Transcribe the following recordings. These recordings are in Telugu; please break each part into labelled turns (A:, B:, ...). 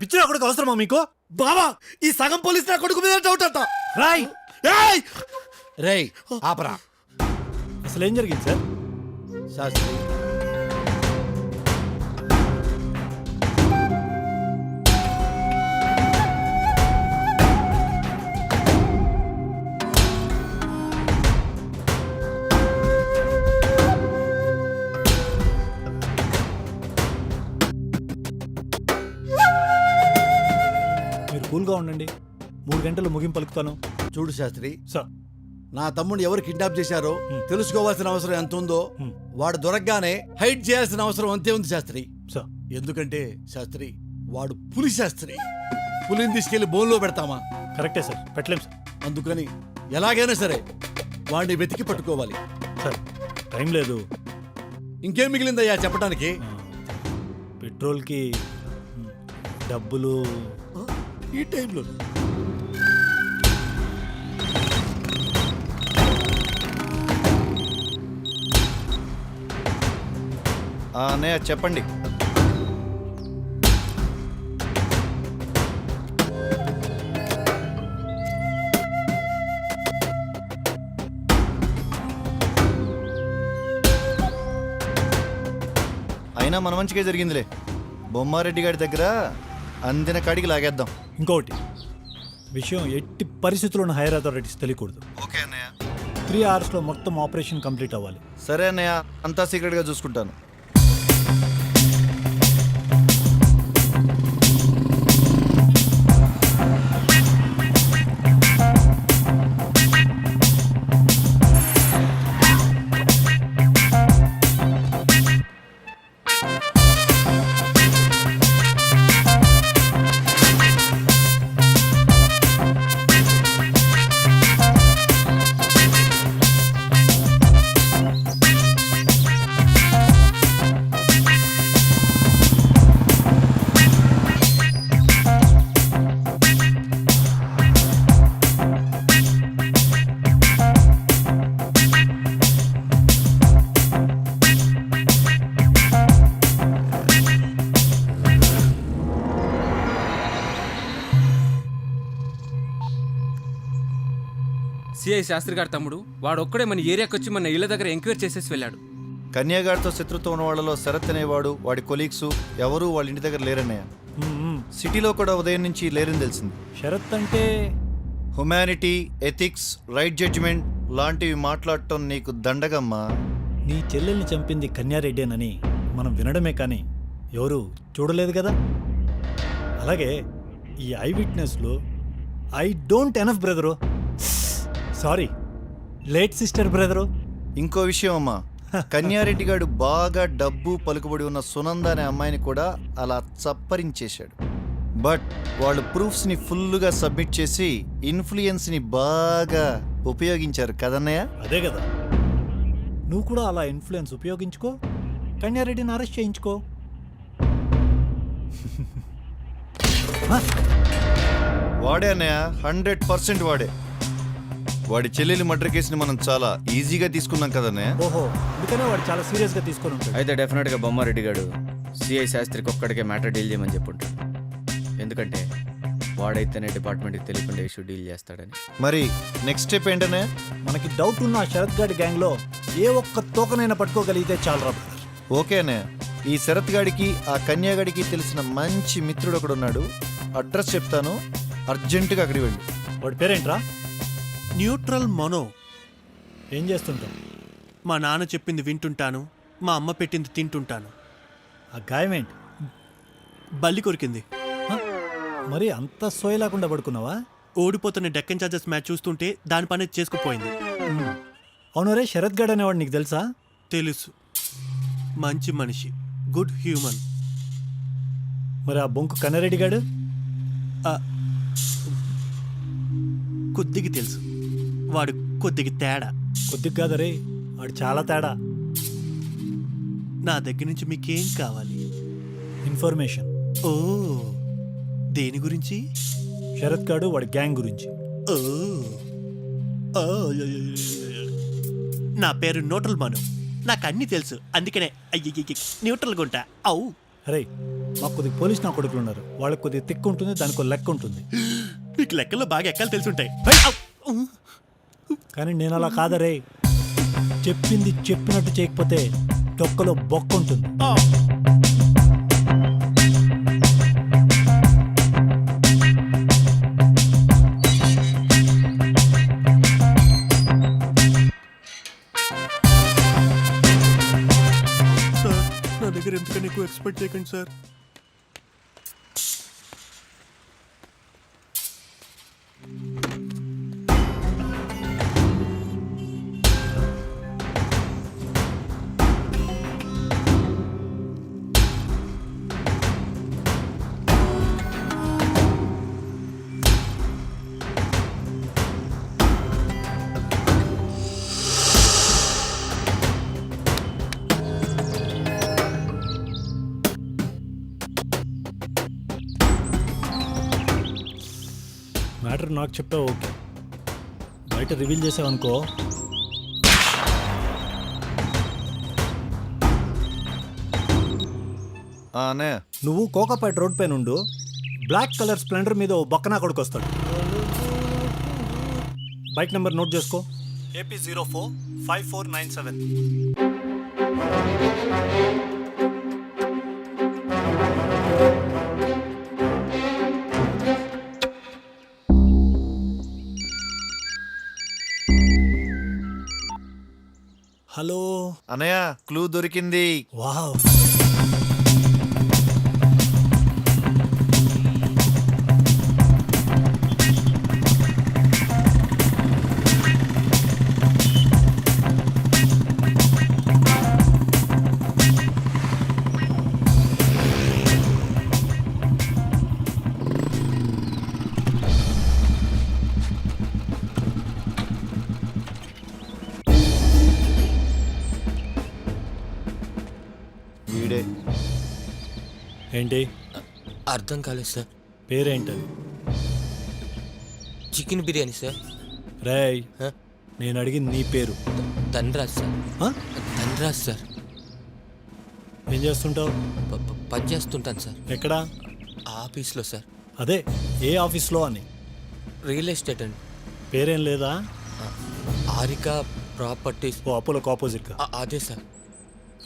A: పిచ్చిన కొడుకు అవసరమా మీకు?
B: బావా ఈ సగం పోలీస్ నా కొడుకు మీద డౌట్ అంట.
A: రాయ్!
B: ఏయ్!
C: రేయ్ ఆపరా.
A: అసలు ఏం జరిగింది సార్?
C: శాస్త్రి.
A: ఉండండి. మూడు గంటలు ముగింపు పలుకుతాను
C: చూడు శాస్త్రి
A: సార్.
C: నా తమ్ముడు ఎవరు కిడ్నాప్ చేశారో. తెలుసుకోవాల్సిన అవసరం ఎంత ఉందో. వాడు దొరకగానే హైట్ చేయాల్సిన అవసరం అంతే ఉంది శాస్త్రి.
A: సార్.
C: ఎందుకంటే శాస్త్రి వాడు పులి శాస్త్రి. పులిని తీసుకెళ్ళి బోన్లో పెడతామా?
A: కరెక్టే సార్. పెట్టలేం సార్.
C: అందుకని ఎలాగైనా సరే వాడిని వెతికి పట్టుకోవాలి.
A: సార్ టైం లేదు.
C: ఇంకేం మిగిలిందయ్యా చెప్పడానికి
A: పెట్రోల్కి డబ్బులు
B: ఈ టైంలో.
D: అన్నయ్య చెప్పండి. అయినా మన మంచిగా జరిగిందిలే. బొమ్మారెడ్డి గారి దగ్గర అందిన కాడికి లాగేద్దాం.
A: ఇంకొకటి విషయం ఎట్టి పరిస్థితుల్లోనూ హైర్ అథారిటీస్ తెలియకూడదు.
D: ఓకే అన్నయ్య.
A: త్రీ అవర్స్లో మొత్తం ఆపరేషన్ కంప్లీట్ అవ్వాలి.
D: సరే అన్నయ్య అంతా సీక్రెట్గా చూసుకుంటాను.
E: సిఐ శాస్త్రి గారి తమ్ముడు వాడు ఒక్కడే మన ఏరియాకి వచ్చి మన ఇళ్ళ దగ్గర ఎంక్వైరీ చేసేసి వెళ్ళాడు.
D: కన్యాగారితో శత్రుత్వం ఉన్న వాళ్ళలో శరత్ అనేవాడు వాడి కొలీగ్స్ ఎవరూ వాళ్ళ ఇంటి దగ్గర లేరన్నయ్య. సిటీలో కూడా ఉదయం నుంచి లేరని తెలిసింది.
A: షరత్ అంటే?
D: హ్యుమానిటీ ఎథిక్స్ రైట్ జడ్జిమెంట్ లాంటివి మాట్లాడటం నీకు దండగమ్మా.
A: నీ చెల్లెల్ని చంపింది కన్యారెడ్డేనని మనం వినడమే కానీ ఎవరు చూడలేదు కదా? అలాగే ఈ eye విట్నెస్లో I don't enough brother. Sorry. Late sister brother.
D: ఇంకో విషయం అమ్మా. కన్యారెడ్డి గారు బాగా డబ్బు పలుకుబడి ఉన్న సునంద అనే అమ్మాయిని కూడా అలా చప్పరించేశాడు. బట్ వాళ్ళు ప్రూఫ్స్ని ఫుల్గా సబ్మిట్ చేసి ఇన్ఫ్లుయెన్స్ని బాగా ఉపయోగించారు కదన్నయ్య?
A: అదే కదా. నువ్వు కూడా అలా ఇన్ఫ్లుయెన్స్ ఉపయోగించుకో కన్యారెడ్డిని అరెస్ట్ చేయించుకో.
D: వాడే అన్నయ్య హండ్రెడ్ పర్సెంట్ వాడే. వాడి చెల్లెలి మర్డర్ కేసుని మనం చాలా ఈజీగా తీసుకున్నాం కదన్నయ్య
A: ఓహో అందుకనే వాడు చాలా సీరియస్గా తీసుకొని ఉంటాడు.
E: అయితే డెఫినెట్గా బొమ్మారెడ్డి గారు సిఐ శాస్త్రికి ఒక్కడికే మ్యాటర్ డీల్ చేయమని చెప్పుంటాడు. ఎందుకంటే వాడైతేనే డిపార్ట్మెంట్కి తెలియకుండా ఇష్యూ డీల్ చేస్తాడని.
D: మరి నెక్స్ట్ స్టెప్ ఏంటనే
A: మనకి డౌట్ ఉన్న ఆ శరత్ గాడి గ్యాంగ్లో ఏ ఒక్క తోకనైనా పట్టుకోగలిగితే చాలు రా
D: ఓకేనే ఈ శరత్ గాడికి ఆ కన్యాగాడికి తెలిసిన మంచి మిత్రుడు ఒకడు ఉన్నాడు అడ్రస్ చెప్తాను అర్జెంటుగా అక్కడికి వెళ్ళు.
A: వాడి పేరేంట్రా?
B: న్యూట్రల్ మనో.
A: ఏం చేస్తుంటావు?
B: మా నాన్న చెప్పింది వింటుంటాను మా అమ్మ పెట్టింది తింటుంటాను.
A: ఆ గాయం ఏంటి
B: బల్లి కొరికింది?
A: మరి అంత సోయ లేకుండా పడుకున్నావా?
B: ఓడిపోతున్న డెక్కన్ చార్జెస్ మ్యాచ్ చూస్తుంటే దాని పని చేసుకుపోయింది.
A: అవును రే శరత్ గడ్ అనేవాడు నీకు తెలుసా?
B: తెలుసు. మంచి మనిషి. Good human.
A: మరి ఆ బొంకు కన్నారెడ్డి గాడు?
B: కొద్దిగా తెలుసు. వాడు కొద్దిగా తేడా.
A: కొద్దిగా కాదరే వాడు చాలా తేడా.
B: నా దగ్గర నుంచి మీకేం కావాలి?
A: ఇన్ఫర్మేషన్.
B: ఓ దేని గురించి?
A: శరత్ గాడు వాడి గ్యాంగ్ గురించి.
B: ఓ. నా పేరు న్యూట్రల్ మను. నాకు అన్నీ తెలుసు అందుకనే అయ్యి న్యూట్రల్గా ఉంటా అవు
A: అరే మాకు కొద్దిగా పోలీస్ నా కొడుకులు ఉన్నారు. వాళ్ళకి కొద్దిగా తిక్కు ఉంటుంది దానికి ఒక లెక్క ఉంటుంది.
B: మీకు లెక్కల్లో బాగా ఎక్కలు తెలుసుంటాయి
A: కానీ నేను అలా కాదరే. చెప్పింది చెప్పినట్టు చేయకపోతే డొక్కలో బొక్క ఉంటుంది.
B: సార్ నా దగ్గర ఎందుకని ఎక్కువ ఎక్స్పెక్ట్ చేయకండి సార్.
A: నాకు చెప్పావు ఓకే. బయట రివీల్ చేసావనుకో.
D: ఆ, అన్నయ్య.
A: నువ్వు కోకాపేట రోడ్ పైన ఉండు. బ్లాక్ కలర్ స్ప్లెండర్ మీద ఓ బక్కనా కొడుకు వస్తాడు బైక్ నెంబర్ నోట్ చేసుకో. AP zero four five four nine seven.
D: అన్నయ్య క్లూ దొరికింది.
A: వావ్. ఏంటి?
F: అర్థం కాలేదు సార్.
A: పేరేంటది?
F: Chicken biryani sir.
A: రేయ్? నేను అడిగింది నీ పేరు.
F: ధనరాజ్ సార్? ధనరాజ్ సార్.
A: ఏం చేస్తుంటావు?
F: పని చేస్తుంటాను సార్.
A: ఎక్కడా?
F: ఆఫీస్లో సార్.
A: అదే ఏ ఆఫీస్లో అని.
F: రియల్ ఎస్టేట్ అండి.
A: పేరేం లేదా?
F: ఆరిక ప్రాపర్టీస్.
A: ఓ అపోలోకి ఆపోజిట్గా
F: అ- అదే సార్.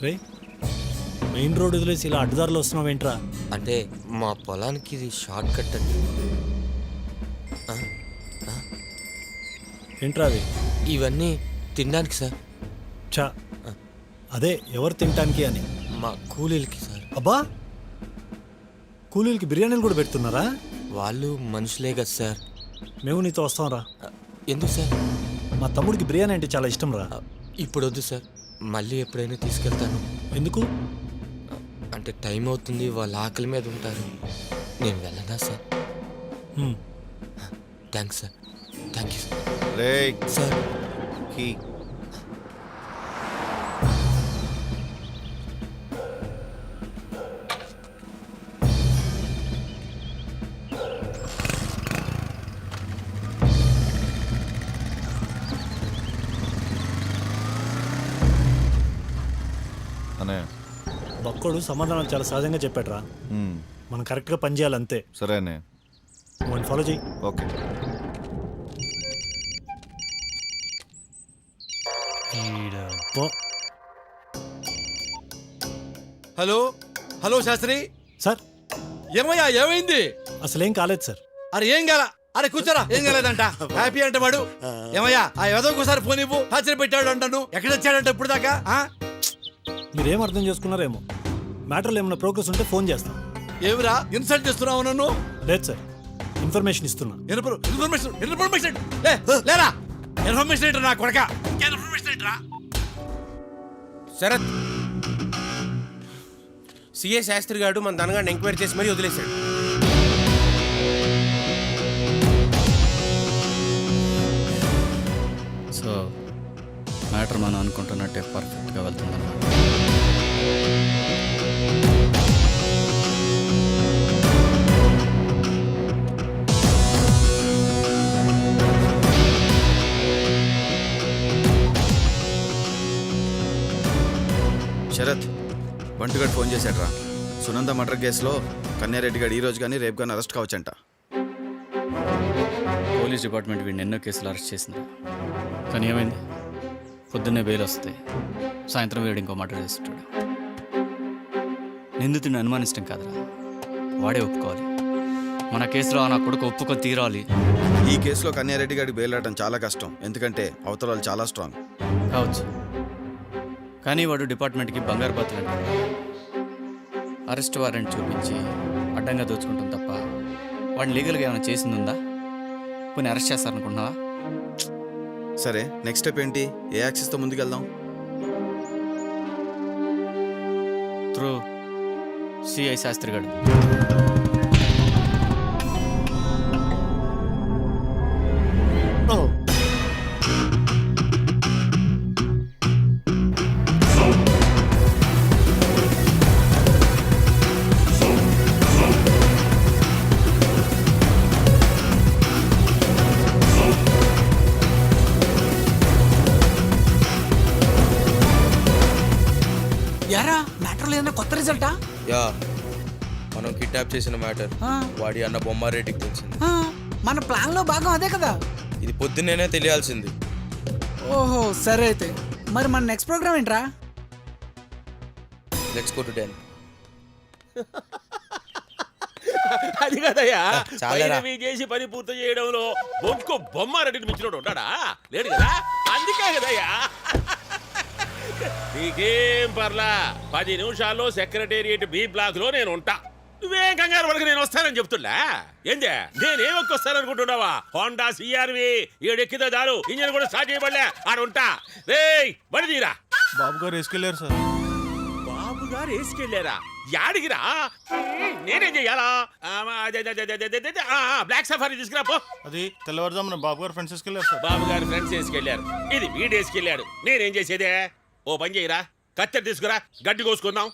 A: రే మెయిన్ రోడ్ వదిలేసి ఇలా అడ్డదారిలో వస్తున్నావు ఏంట్రా?
F: అంటే మా పొలానికి ఇది షార్ట్ కట్ అండి. ఆ,
A: ఏంట్రా అవి
F: ఇవన్నీ తినడానికి సార్.
A: చా అదే ఎవరు తినటానికి అని?
F: మా కూలీలకి సార్.
A: అబ్బా! కూలీలకి బిర్యానీలు కూడా పెడుతున్నారా?
F: వాళ్ళు మనుషులే కదా సార్.
A: మేము నీతో వస్తాంరా.
F: ఆ, ఎందుకు సార్?
A: మా తమ్ముడికి బిర్యానీ అంటే చాలా ఇష్టం రా
F: ఆ, ఇప్పుడు వద్దు సార్. మళ్ళీ ఎప్పుడైనా తీసుకెళ్తాను.
A: ఎందుకు?
F: అంటే టైం అవుతుంది వాళ్ళ ఆకలి మీద ఉంటారు. నేను వెళ్ళనా sir. Thanks sir. Thank you sir.
D: రే
A: బక్కోడు సమాధానం చాలా సహజంగా చెప్పాడురా. మనం కరెక్ట్గా పని చేయాలి అంతే
D: సరే అన్నయ్య.
A: వాడిని ఫాలో చేయి
D: okay.
C: Hello? Hello Sastri?
A: Sir.
C: ఏమయ్యా ఏమైంది?
A: అసలేం కాలేదు సార్.
C: అరే ఏం కాల? అరే కూర్చోరా ఏం కాలేదంట? హ్యాపీ అంటే వాడు. ఏమయ్యా ఆ ఏదోకోసారి ఫోన్ ఇవ్వు హాజరు పెట్టాడు అంటాను. ఎక్కడ వచ్చాడంట ఇప్పుడు దాకా ఆ?
A: మీరేం అర్థం చేసుకున్నారేమో. మ్యాటర్లో ఏమైనా ప్రోగ్రెస్ ఉంటే ఫోన్ చేస్తాం.
C: ఏమిరా? ఇన్సల్ట్ చేస్తున్నావు నన్ను?
A: లేదు సార్. ఇన్ఫర్మేషన్ ఇస్తున్నా.
C: Information- information information. లే, లేరా? ఇన్ఫర్మేషన్ ఏంట్రా నా కొడక? ఇన్ఫర్మేషన్ ఏంట్రా?
G: శరత్. సిఏ శాస్త్రి గారు మన దనగాడిని ఎంక్వైరీ చేసి మరీ వదిలేశాడు.
E: సో మ్యాటర్ మనం అనుకుంటున్నట్టే పర్ఫెక్ట్గా వెళ్తుందన్నమాట. శరత్ బంటుగాడు ఫోన్ చేశాడ్రా.
H: సునంద మర్డర్ కేసులో కన్యారెడ్డి గారు ఈ రోజు కానీ రేపు కానీ అరెస్ట్ కావచ్చంట.
E: పోలీస్ డిపార్ట్మెంట్ వీడిని ఎన్నో కేసులు అరెస్ట్ చేసింది. కానీ ఏమైంది? పొద్దున్నే బెయిల్ వస్తాయి సాయంత్రం వీడు ఇంకో మర్డర్ చేస్తాడు నిందితుడిని అనుమానించడం కాదురా. వాడే ఒప్పుకోవాలి. మన కేసులో నా కొడుకు ఒప్పుకొని తీరాలి.
H: ఈ కేసులో కన్యారెడ్డి గారికి బెయిల్ రావడం చాలా కష్టం. ఎందుకంటే అవతల వాళ్ళు చాలా స్ట్రాంగ్
E: కావచ్చు. కానీ వాడు డిపార్ట్మెంట్కి బంగారు బాతులు అంటాడు. అరెస్ట్ వారెంట్ చూపించి అడ్డంగా దోచుకుంటాం తప్ప వాడిని లీగల్గా ఏమైనా చేసింది ఉందా కొన్ని అరెస్ట్ చేస్తారనుకుంటున్నావా?
H: సరే నెక్స్ట్ స్టెప్ ఏంటి? ఏ యాక్సిస్తో ముందుకెళ్దాం?
E: త్రూ. సిఐ శాస్త్రి గారు.
F: యా మనం కిడ్నాప్ చేసిన మ్యాటర్. వాడి అన్న బొమ్మారెడ్డికి తెలిసింది.
I: మన ప్లాన్లో భాగం అదే కదా?
F: ఇది పొద్దున్నేనే తెలియాల్సింది.
I: ఓహో సరే అయితే. మరి మన నెక్స్ట్ ప్రోగ్రామ్ ఏంట్రా?
F: లెట్స్ గో టు డెన్
G: అది కదయ్యా.
F: చాలరా.
G: పైరవి చేసి పని పూర్తి చేయడంలో బొంకు బొమ్మారెడ్డిని మించినోడు ఉంటాడా? లేడు కదా? అందుకే కదయ్యా. నీకేం పర్లా? పది నిమిషాల్లో సెక్రటేరియట్ బి బ్లాక్లో నేను ఉంటా. నువ్వేం కంగారు వరకు నేను వస్తానని చెప్తున్నా. ఏందే? నేనేం వస్తాననుకుంటున్నావా హోండా సిఆర్వి ఏడెక్కితే చాలు ఇంజన్ కూడా స్టార్ట్ చేయబడలే ఆడ ఉంటా. రేయ్ బడి తీరా.
B: బాబు గారు వేసుకెళ్ళారు సార్.
G: బాబు గారు వేసుకెళ్ళారా? యాడిగిరా నేనేం చెయ్యాలా? బ్లాక్ సఫారీ తీసుకురా పో.
B: అది తెల్లవారుజామున బాబు గారు ఫ్రెండ్స్ వేసుకెళ్ళారు సార్.
G: బాబు గారి ఫ్రెండ్స్ వేసుకెళ్ళారు. ఇది వీడు వేసుకెళ్ళాడు నేనేం చేసేదే? ఓ పని చేయరా కత్తెర తీసుకురా గడ్డి కోసుకుందాం.